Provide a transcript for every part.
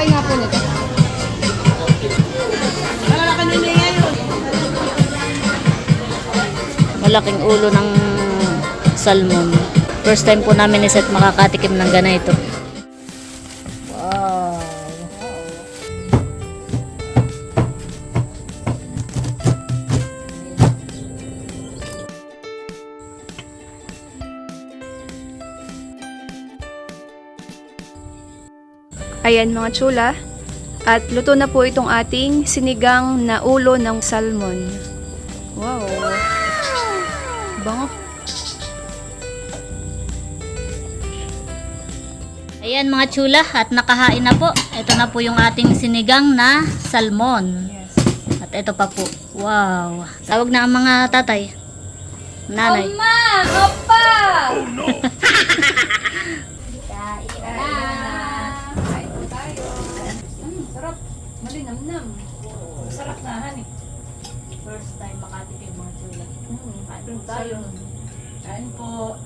Patry nga po nito. Malaking ulo ng salmon. First time po namin ni Seth makakatikim ng ganito. Ayan mga chula. At luto na po itong ating sinigang na ulo ng salmon. Wow. Bango. Ayan mga chula at nakahain na po. Ito na po yung ating sinigang na salmon. At ito pa po. Wow. Tawag na ang mga tatay. Nanay. Oma! Opa! Kain po tayo. Mm, sarap. Malinamnam. Sarap na, honey. First time makatikim mga chula. Mm, Kain tayo. Kain po.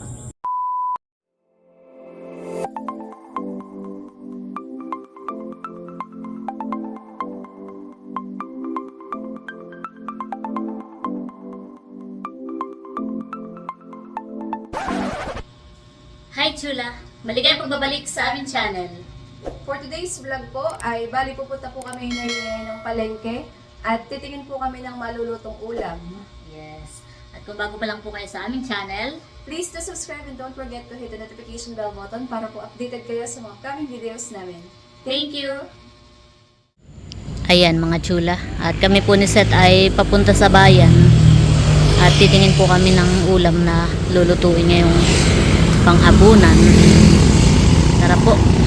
Hi chula. Maligay pagbabalik sa aming channel. For today's vlog po ay bali pupunta po kami ngayon ng palengke at titingin po kami ng malulutong ulam. Yes. At kung bago pa lang po kayo sa aming channel, Please to subscribe and don't forget to hit the notification bell button para po updated kayo sa mga upcoming videos namin. Thank you! Ayan mga chula. At kami po ni Seth ay papunta sa bayan. At titingin po kami ng ulam na lulutuin ngayong panghabunan. Tara po.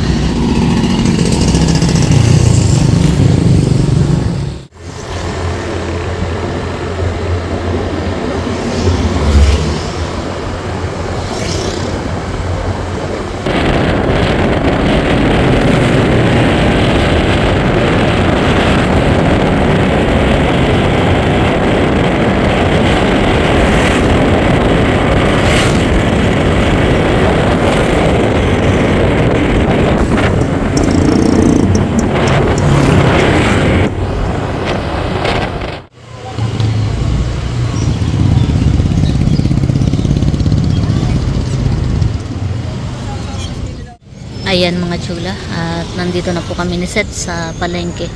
Ayan mga chula. At nandito na po kami ni Seth sa palengke.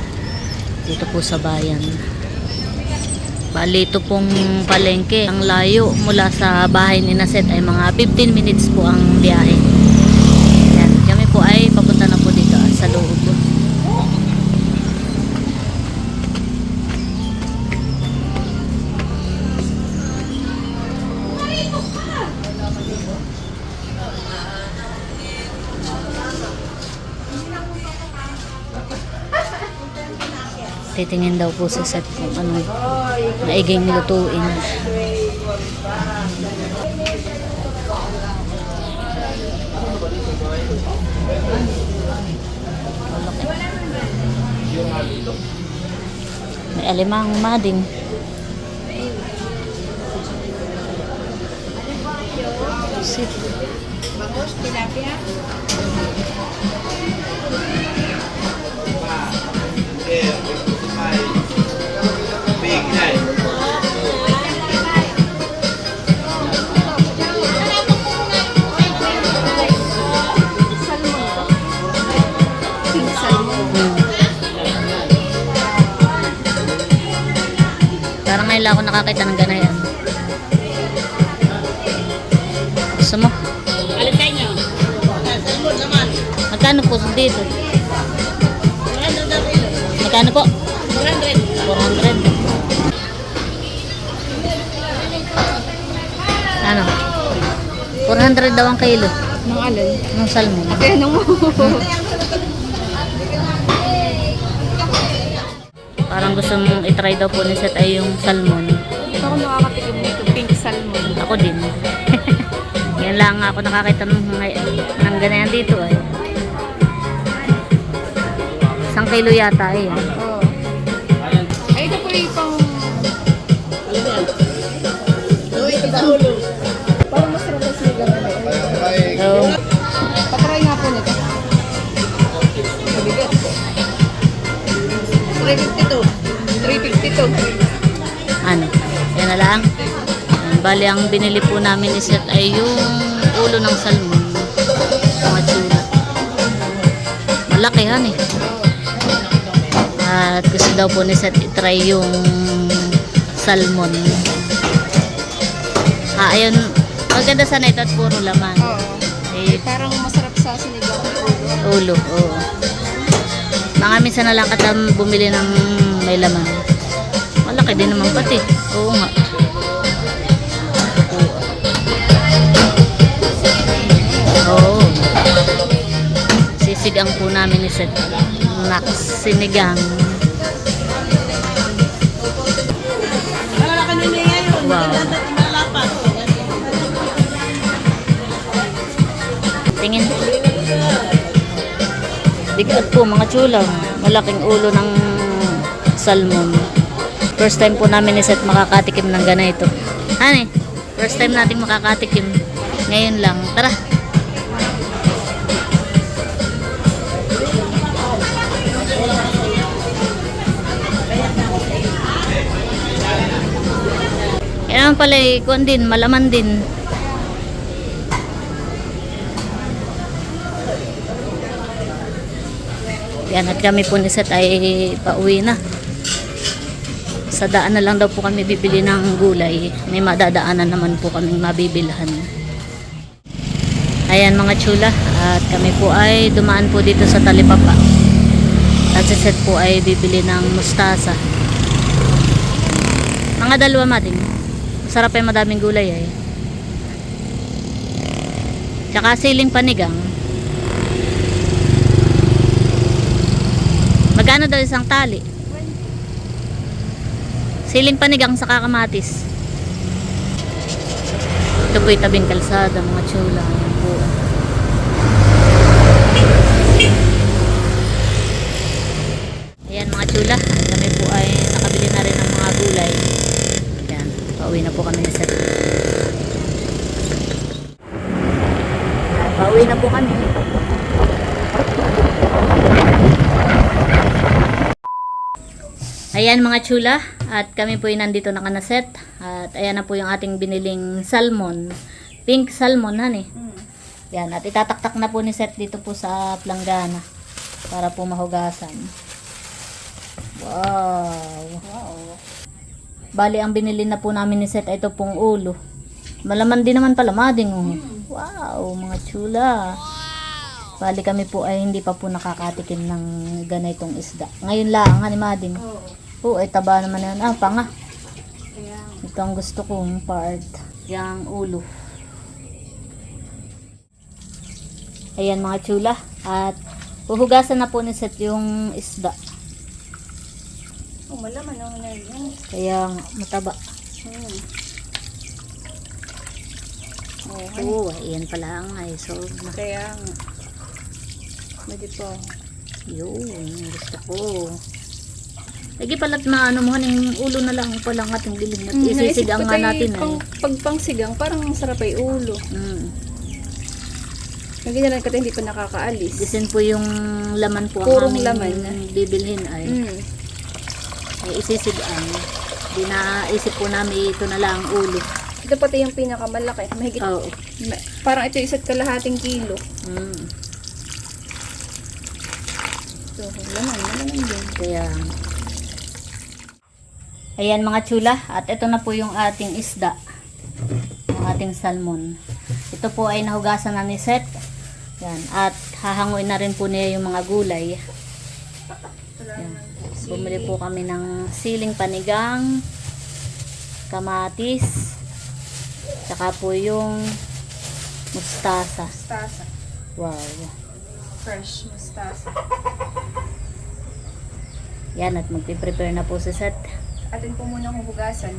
Dito po sa bayan. Bali ito pong palengke. Ang layo mula sa bahay ni na Seth ay mga 15 minutes po ang biyahe. Titingin daw po sa Seth kung anong maiging lutuin. May alimang mading. Sit. Bangus, tilapia. Lang ako nakakita ng ganayan. Gusto mo? Alin sa inyo? Magkano po dito? 100 daw kilo. Magkano po? 100. 400. Ano? 400 daw ang kilo Nang alin? ng salmon. Ate, ano mo? Parang gusto mong itry daw po ni Seth ay yung salmon. Ito ako nakakatikim nito, pink salmon. Ako din. Yan lang ako nakakita ng, ng ganayan dito ay. Isang kilo yata eh. Oo. Ay, ito po yung pang... Alin yan? Uy, ito sa ulo. Parang na sinigang na may So, Patry nga po nito. Mabigat. 352. 352. Ano? Yan na lang. Bali, ang binili po namin ni Seth ay yung ulo ng salmon. Mga tsula. Malaki han eh. At gusto daw po ni Seth itry yung salmon. Ah, ayun. Maganda sana ito at puro laman. Oo. Eh, Parang masarap sa sinigang ng ulo. ulo, oo. Mga minsan na lang katam bumili ng may laman. Malaki naman pati. Oo nga. Oo. Sisigang po namin Seth. Max sinigang. Wow. Tingin. Bigat po mga chulang. Malaking ulo ng salmon. First time po namin ni Seth makakatikim ng ganito. Hani, first time nating makakatikim. Ngayon lang. Tara. Yan pala eh, kuwan din, malaman din. Yan at kami po ni Seth ay pauwi na. Sa daan na lang daw po kami bibili ng gulay. May madadaanan naman po kaming mabibilhan. Ayan mga chula. At kami po ay dumaan po dito sa Talipapa. At si Seth po ay bibili ng mustasa. Mga dalawa mading. Masarap ay madaming gulay ay. Tsaka siling panigang. Magkano daw isang tali? Siling panigang sa kakamatis. Ito po tabing kalsada, mga chula. Ayan po. Ayan mga chula. Kami po ay nakabili na rin ng mga gulay. Ayan. Pauwi na po kami ni Seth. Pauwi na po kami. Ayan mga chula, at kami po ay nandito na kanaset. At ayan na po yung ating biniling salmon. Pink salmon, han eh. Yan, at itataktak na po ni Seth dito po sa planggana para po mahugasan. Wow. Wow. Bali, ang binili na po namin ni Seth ay ito pong ulo. Malaman din naman pala, mading. oh. Wow, mga chula. Bali kami po ay hindi pa po nakakatikim ng ganitong isda. Ngayon lang, hani mading. Oo. Oo, ay taba naman yan. Ah, panga. Ito ang gusto kong part. Yang ulo. Ayan mga chula. At huhugasan na po ni Seth yung isda. oh, malaman ang yun. Kaya mataba. Hmm. Oh, Oo, ayan pala ang na, kaya. Pwede po. yun, gusto ko. Lagi pala't maano mo, haning ulo na lang pala ang ating bilhin. At isisigang nga natin ay. Pang, pag pangsigang, parang masarap ay ulo. Mm. Lagyan na lang kasi hindi pa nakakaalis. Disin po yung laman po ang Purong aming laman. bibilhin ay. Mm. ay isisigaan. Di naisip po namin ito na lang ang ulo. Ito pati yung pinakamalaki. Mahigit. Oo. parang ito isa't kalahating kilo. Mm. So, laman, laman din. Kaya, ayan mga chula. At ito na po yung ating isda. Yung ating salmon. Ito po ay nahugasan na ni Seth. Yan. At hahanguin na rin po niya yung mga gulay. Yan. Bumili po kami ng siling panigang, kamatis, tsaka po yung mustasa. Mustasa. Wow. Fresh mustasa. Yan at magpiprepare na po si Seth. Atin po muna huhugasan.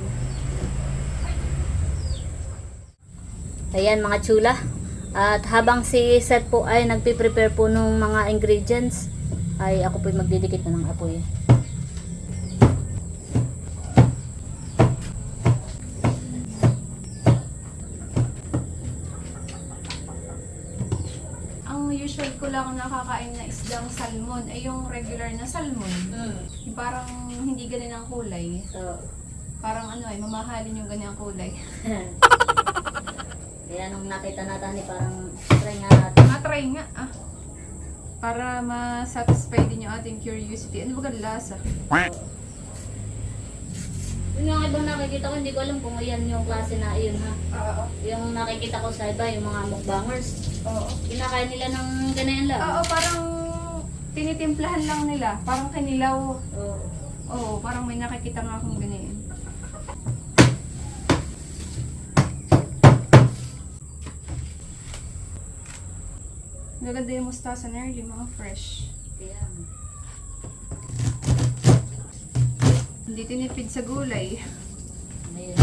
Ayan mga chula. At habang si Seth po ay nagpiprepare po ng mga ingredients, ay ako po magdidikit na ng apoy. Nakakain na isdang salmon. Ay yung regular na salmon. Mm. Yung parang hindi ganun ang kulay. So, Parang ano ay, mamahalin yung ganyan kulay. kaya nung nakita natin ni parang try nga natin. Matry nga ah. Para ma-satisfy din yung ating curiosity. Ano ba ang lasa? Yun yung ibang nakikita ko, hindi ko alam kung yan yung klase na yun ha. Oo. Yung nakikita ko sa iba, yung mga mukbangers, Oo. kinakain nila ng ganyan lang. Oo, parang tinitimplahan lang nila. Parang kinilaw. Oo. Oo, parang may nakikita nga akong ganyan. Maganda yung mustasa na yung mga fresh. Kaya, Hindi tinipid sa gulay. ayun.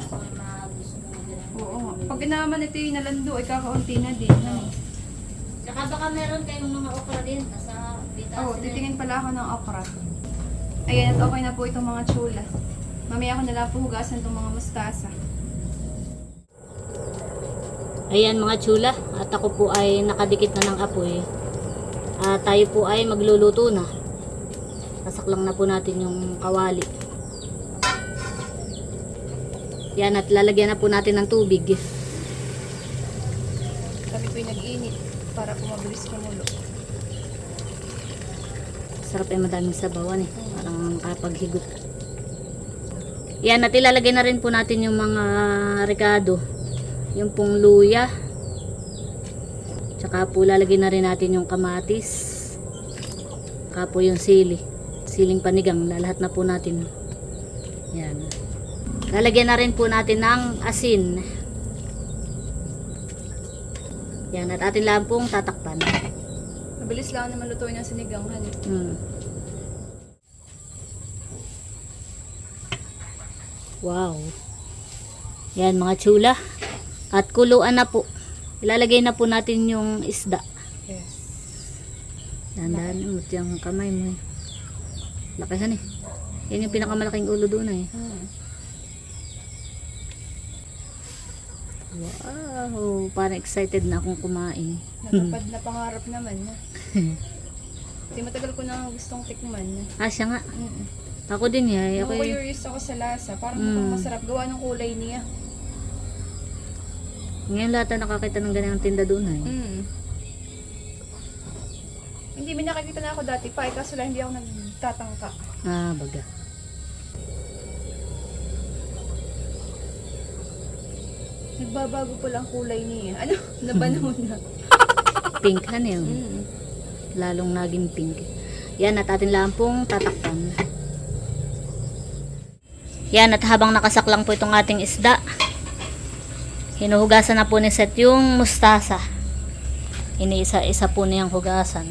Ako yung mga gusto mo ganyan. Oo. Pag inaman ito yung nalando, ay kakaunti na din. Ano? Tsaka baka meron kayong mga okra din, nasa bitas. Oo, titingin pala ako ng okra. Ayan, at okay na po itong mga chula. Mamaya ko na lang po hugasan itong mga mustasa. Ayan mga chula, at ako po ay nakadikit na ng apoy. At tayo po ay magluluto na. Sasaklang na po natin yung kawali. Yan at lalagyan na po natin ng tubig. Kami po yung nag-init para po mabilis kumulo. Sarap ay madaming sabawan eh. Parang nakapaghigot. Yan at ilalagay na rin po natin yung mga rekado. Yung pong luya. Tsaka po lalagay na rin natin yung kamatis. Tsaka po yung sili. Siling panigang. Lalahat na po natin. Yan. Lalagyan na rin po natin ng asin. Yan at atin lang pong tatakpan. Mabilis lang naman lutuin ang sinigang. Hani. Hmm. Wow. Yan mga chula. At kuluan na po. Ilalagay na po natin yung isda. Yes. Dandan umot yung kamay mo. eh. Lakihan eh. Yan yung pinakamalaking ulo doon eh. Hmm. Wow. Parang excited na akong kumain. Natupad na pangarap naman. Na. Kasi matagal ko na gustong tikman. Ah, siya nga. Mm Ako din eh. Ako Ako y- curious ako sa lasa. Parang Mm. masarap. Gawa ng kulay niya. Ngayon lahat na nakakita ng ganyan tinda doon eh. Mm. Hindi, may nakakita na ako dati pa. Eh, kaso lang hindi ako nagtatangka. Ah, baga. Nagbabago pala ang kulay niya. Ano? Nabanahon na. Pink eh. oh. Mm. lalong naging pink. Yan at atin lang pong tatakpan. Yan at habang nakasaklang po itong ating isda, hinuhugasan na po ni Seth yung mustasa. Iniisa-isa po niyang hugasan.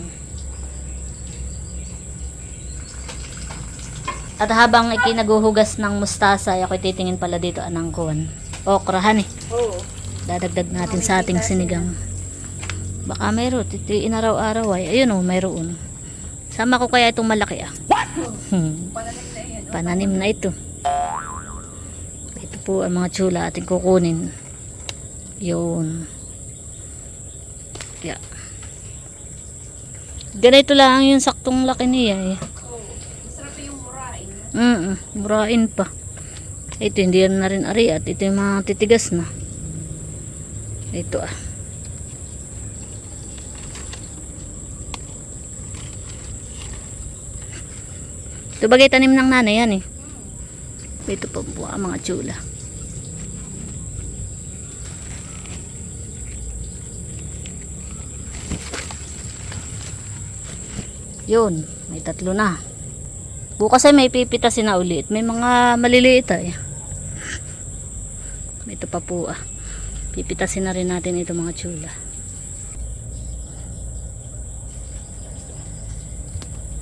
At habang ikinaguhugas ng mustasa, ay ako'y titingin pala dito anang kuwan. Okrahan eh. Oo. Dadagdag natin sa ating sinigang. Baka mayroon. Ito inaraw-araw ay. Ayun o, mayroon. Sama ko kaya itong malaki ah. Hmm, Pananim na ito. Ito po ang mga tsula ating kukunin. Yun. Yeah. Ganito lang yung saktong laki niya eh. Oo. Masarap yung murain. Mm, murain pa. Ito hindi na rin ari at ito yung mga titigas na. Ito ah. Ito bagay tanim ng nanay yan eh. Ito pa po ang mga tsula. Yun, may tatlo na. Bukas ay may pipitasin na ulit. May mga maliliit ay. Ito pa po ah. Pipitasin na rin natin ito mga tsula.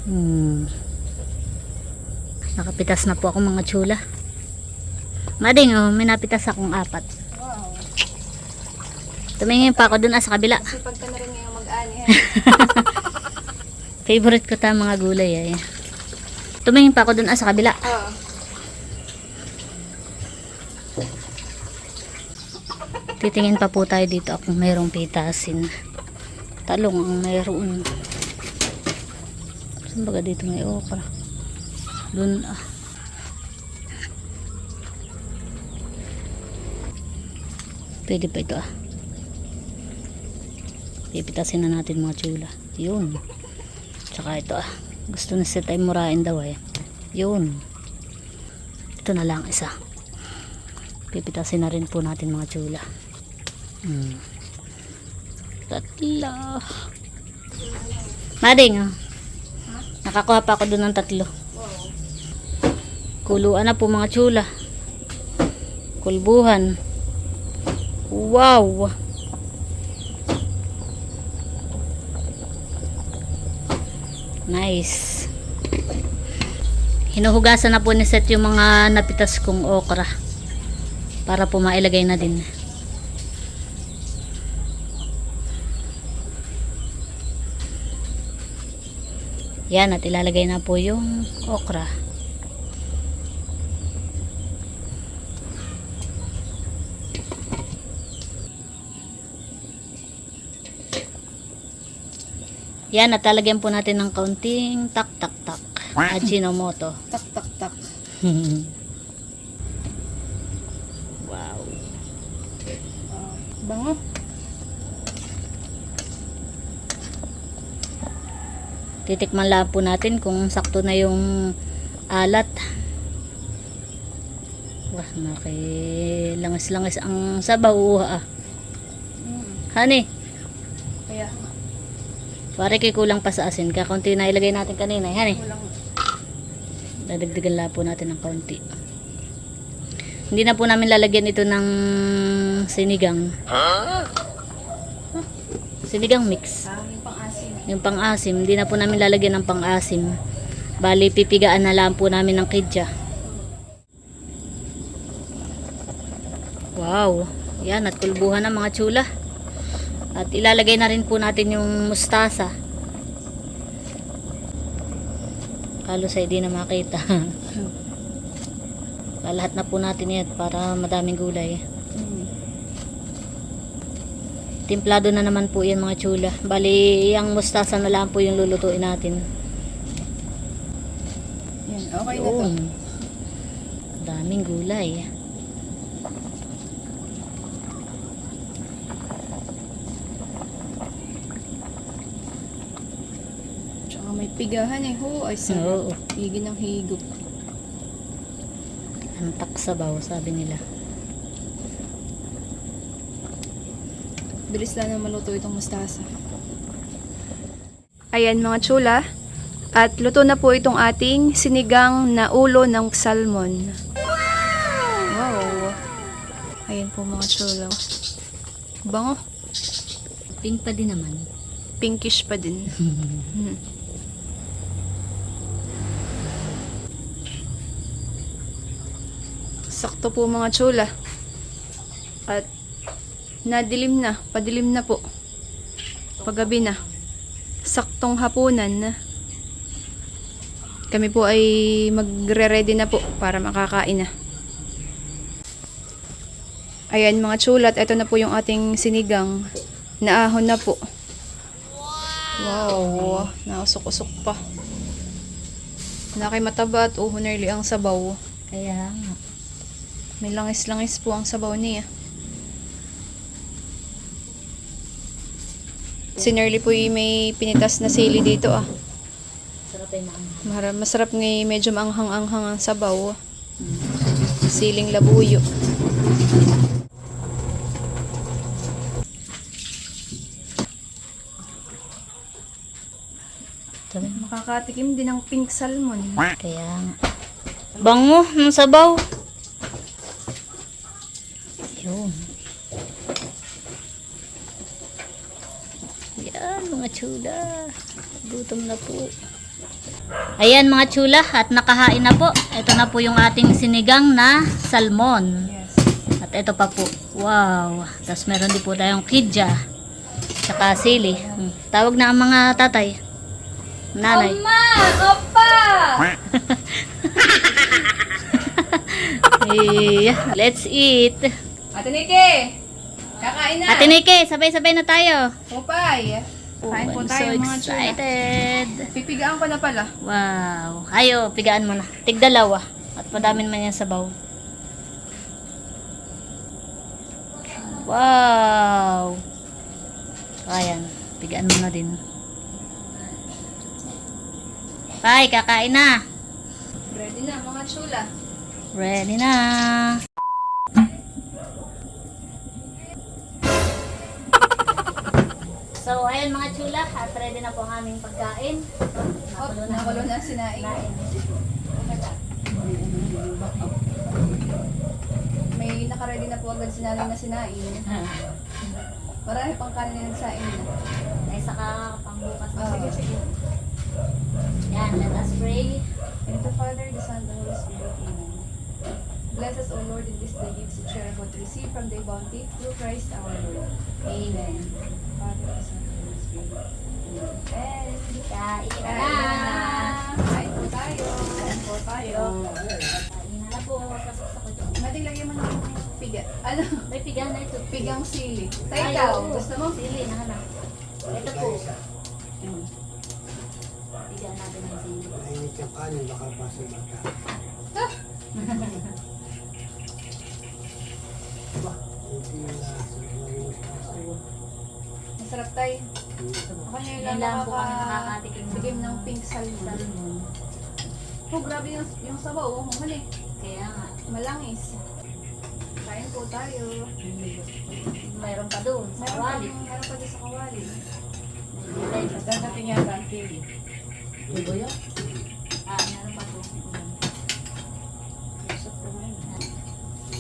Hmm. Nakapitas na po ako mga tsula. Mading oh, may napitas akong apat. Wow. Tumingin pa ako dun ah, sa kabila. Kasi pagka na rin ngayong mag-ani. Favorite ko ta mga gulay ay. Tumingin pa ako dun ah, sa kabila. Oo. Titingin pa po tayo dito kung mayroong pitasin. Talong ang mayroon. Saan baga dito may okra? Doon ah. Pwede pa ito ah. Pipitasin na natin mga chula. Yun. Tsaka ito ah. Gusto na siya tayo murahin daw eh. Yun. Ito na lang isa. Pipitasin na rin po natin mga chula. Hmm. Tatlo. Mading ah. Nakakuha pa ako doon ng tatlo. Kuluan na po mga chula. Kulbuhan. Wow! Nice. Hinuhugasan na po ni Seth yung mga napitas kong okra. Para po mailagay na din. Yan at ilalagay na po yung okra. Yan at po natin ng kaunting tak tak tak. Ajinomoto. Tak, tak, tak. wow. Bango. Titikman lang po natin kung sakto na yung alat. Wah, nakilangis-langis ang sabaw. Ah. Honey, Kaya, pare kay kulang pa sa asin. Kakunti na ilagay natin kanina. eh, Honey, walang... dadagdagan lang natin ng kaunti. Hindi na po namin lalagyan ito ng sinigang. Sinigang mix. Ah, yung pang-asin. Yung pang-asim, hindi na po namin lalagyan ng pang-asim. Bali, pipigaan na lang po namin ng kidya. Wow! Yan, at kulbuhan na mga tsula. At ilalagay na rin po natin yung mustasa. Halos ay di na makita. Lahat na po natin yan para madaming gulay. Mm. Timplado na naman po yan mga chula. Bali, yung mustasa na lang po yung lulutuin natin. Yan, okay na to. Daming gulay. Pigahan eh. Ho, ay Oo. sarap. Higin ng higop. Antak sabaw, sabi nila. Bilis lang na maluto itong mustasa. Ayan mga chula. At luto na po itong ating sinigang na ulo ng salmon. Wow! Ayan po mga chula. Bango. Pink pa din naman. Pinkish pa din. Hmm. Sakto po mga chula. At nadilim na, padilim na po. Paggabi na. Saktong hapunan na. Kami po ay magre-ready na po para makakain na. Ayan mga chulat, ito na po yung ating sinigang. Naahon na po. Wow, nausok-usok pa. Nakay mataba at uhunarli ang sabaw. Kaya nga. May langis-langis po ang sabaw niya. Si Nerly po yung may pinitas na sili dito ah. Sarap ay maanghang. Mara- Masarap ng medyo maanghang-anghang ang sabaw. Siling labuyo. Makakatikim din ng pink salmon. Kaya nga. Bango ng sabaw. Yun. Yan mga chula. Gutom na po. Ayan mga chula at nakahain na po. Ito na po yung ating sinigang na salmon. Yes. At ito pa po. Wow. Tapos meron din po tayong kidja. Tsaka sili. Hmm. Tawag na ang mga tatay. Nanay. Eh, let's eat. Ate Nike! Kakain na! Ate Nike, sabay-sabay na tayo. Popay! Kain po I'm tayo, so mga chula. excited. Pipigaan ko na pala. Wow. Ayo, pigaan mo na. Tigdalawa. At madami naman yan sa baw. Wow. Ayan. Pigaan mo na din. Bye, kakain na. Ready na, mga chula. Ready na. So, ayan mga chula, at ready na po ang aming pagkain. Nakulo na. nakulo na sinaing. Kain. May nakaredy na po agad sinaling na sinaing. Marami pang kanin ng saing na. Ay, saka pangbukas na. Ah. Sige, sige. Yan, let us pray. And the Father, the Son, the Holy Spirit. Amen. Bless us, O Lord, in this day gifts which are about to receive from thy bounty through Christ our Lord. Amen. Ng piga. Ano? May pigan na ito. Pigang sili. Ay, daw. oo. Gusto mo? Sili na na. Ito po. Mm. Pigan natin ang sili. Mainit yung kanin, baka pasok mata. Ah! Masarap tayo. Ako ngayon lang Yan lang po kami nakaka... nakakatikim ng pink salmon. Oh, grabe yung, yung sabaw. Oh, mali. Kaya nga, Malangis. Kain po tayo. mayroon pa doon sa Meron pa, kawali. meron pa din sa kawali. Dadating yata ang TV. Ah, meron pa doon.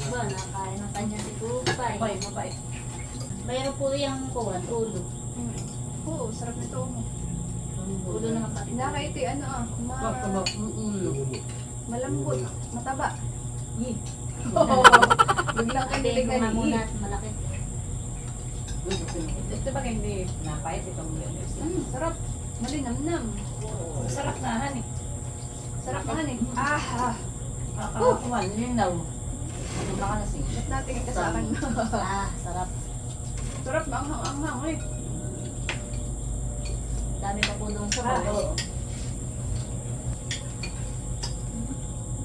Ba, nakain ng kanya si Kupay. mabait. Mayroon po yung kuwan, ulo. Mm. Oo, sarap nito. Ulo naman pati. Nakaiti, ano ah, ma malambot, mataba. Oo, biglang Ate, kinilig kung nga muna na at malaki. Ito ba hindi napayat ito mo yun? Mm, sarap. Malinamnam. Sarap na han eh. Sarap na eh. Ah, ah. Kakakuan, linaw. Ano ba ka na siya? Ba't natin ka sa akin? Ah, sarap. Sarap, maanghang-anghang eh. Dami pa po doon sa bago.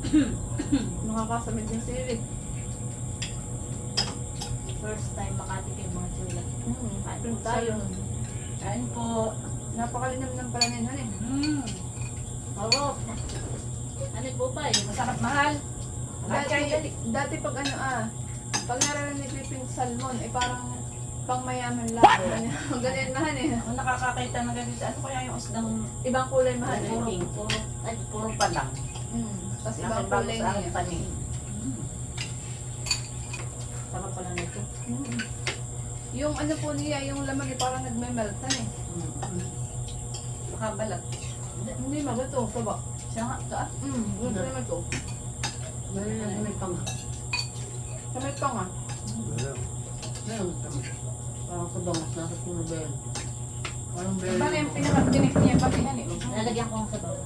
Nakakasamid yung sili. First time makatikim mga chula. Mm, kain po tayo. Kain po. Napakalinamnam pala na yun, eh. Mmm. Sarap. Ano po pa eh? Masarap mahal. Dati, dati pag ano ah, pag ko yung pink salmon, eh parang pang mayaman lang. Ang ganyan mahal eh. Ako nakakakita ng ganito. Ano kaya yung usdang Ibang kulay mahal eh. puro, puro, ay, puro pa lang. Mm. Tapos ibang Bakit bago kulay sa akin niya. pani. Sarap pala nito. Mm. Yung ano po niya, yung laman eh parang nagme-meltan eh. Makabalat. Hindi, Hindi magato, saba. Siya nga, ito ah. Mm, gusto naman to. Meron may pang. Kamay pa nga. Meron pang. Parang sa bangas nasa tinubel. Parang very. Paano yung pinakatinik niya pati yan eh. Lalagyan ko ng sabaw.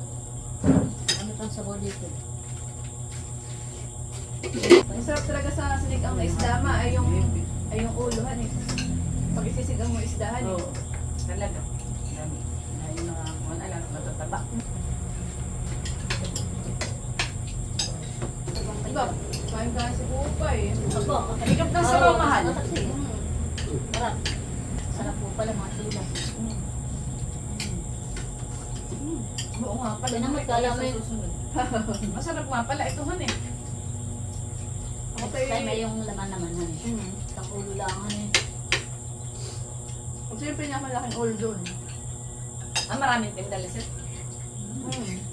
Ano pang sabaw dito? Ang sarap talaga sa sinigang na isdama ay yung, ay yung uluhan eh. Pag isisigang mo isdahan eh. Oo. Talaga. Dami. Na yung mga wala lang matataba. Diba? Kain ka si Kupay eh. Opo. Higap ng sabaw mahal. Mm. Sarap. Sarap po pala mga chula. Oo nga pala. Mo yun. susunod. Masarap nga pala. Ito han eh. Ako tayo time ay yung laman naman. Han. Mm. Ang ulo lang. Han, eh. Kasi yung pinakamalaking ulo doon. Ah, maraming pindalisit. Mm.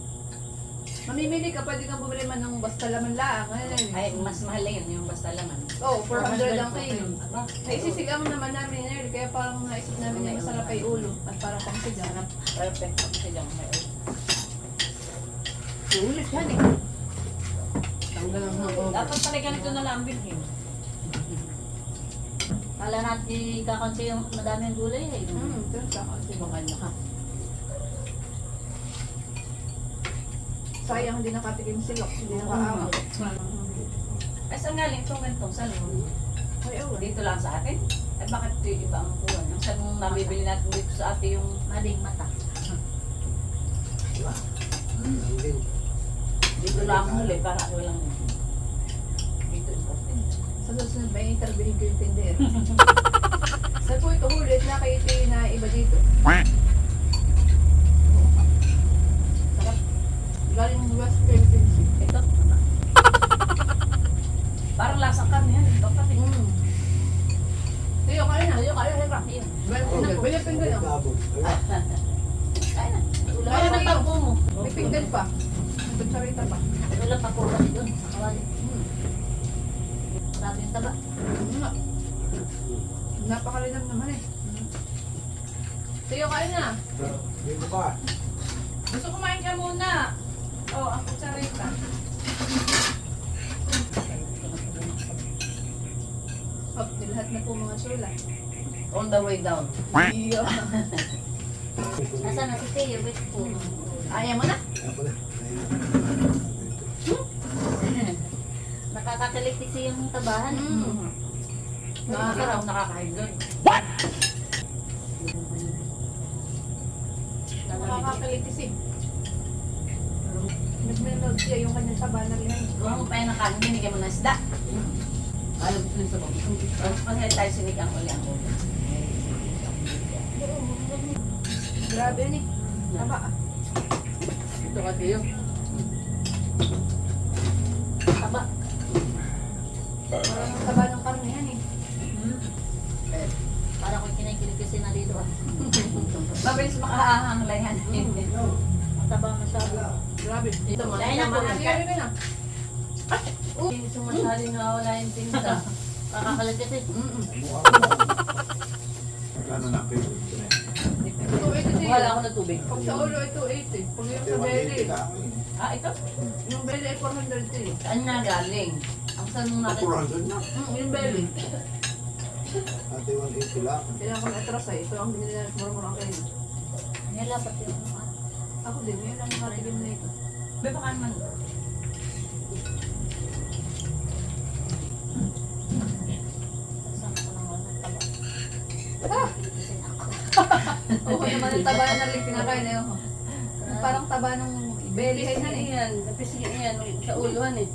Mamimili ka, pwede kang bumili man ng basta laman lang. Ano yun? Ay, mas mahal na yun yung basta laman. Oh, 400 lang kayo. Aba, Ay, sisigang naman namin yun. Kaya parang naisip namin yung masarap ay ulo. At parang pang sigang. Perfect ang silang may oil. Ulit yan eh. Tanggal ang hangover. Dapat pala ganito na lang ang bilhin. Kala natin kakansi yung madaming gulay eh. Hmm, ito sa kasi. Bakal na ka. Sayang hindi nakatikim si Lok. Hindi nakaawag. Ay, saan galing itong ganitong salon? Ay, oh. Dito lang sa atin? Eh bakit yung iba ang kuha? Ang saan mong nabibili natin dito sa ate yung Mading mata. dito lang ang huli para walang dito important. Sa susunod ba interviewin ko yung tindero? Saan po ito ulit na kayo ito na iba dito? Sarap. Galing West Philippines. Ito. Parang lasa kami yan. Dapat eh. Mm. Tiyo, kaya na. Ayaw kayo, hirap. Ayun. Well, May pinggan na. Kaya na. Wala Kaya na na tapo mo. May pinggan pa. Kutsarita pa. Wala pa po kami doon. Kawali. Grabe yung taba. Ano? Napakalinam naman eh. Tiyo, kaya na. Gusto kumain ka muna. Oh, ang kutsarita. Hop, lahat na po mga chula. On the way down. Iyo. Nasaan na si Teo? Wait po. Ayaw mo na? Nakakakilig kasi yung tabahan. Mm. Nakakaraw, nakakain doon. Nakakakalitis eh. Nagme-melt siya yung kanyang taba na rin. Kung mo pa yung nakain, binigyan mo ng isda. Sa bag. Tapos pag tayo sinigang uli ang ulo. Grabe ni. Taba ah. Ito kasi yun. Taba. Parang taba ng karnihan eh. Hmm. Para ko kinikilig kasi na dito ah. Mabilis makahahangla yan. Ang taba masyado. Grabe. Ito mo. Dahil na po? Hindi mo masyadong nawawala yung tinta. Kakakalag kasi. Mm-mm. Ano na kayo? 280 Wala ako na tubig. Pag sa ulo ay 280. Pag yung sa belly. Ah, ito? Yung belly ay 400 Saan na galing? Ang saan mo natin? 400 na. Mm, yung belly. Ate 180 lang. Kaya ako na-atras ay. Ito ang binili na mura-mura kayo. Nilapat yung ano. Ako din. Ngayon lang nakatigil na ito. Be, baka naman. Ah! Naman ang taba na naling pinakain na yun. Parang taba ng belly Bilihin head na na eh. yan. Napisigin yan sa uluhan eh.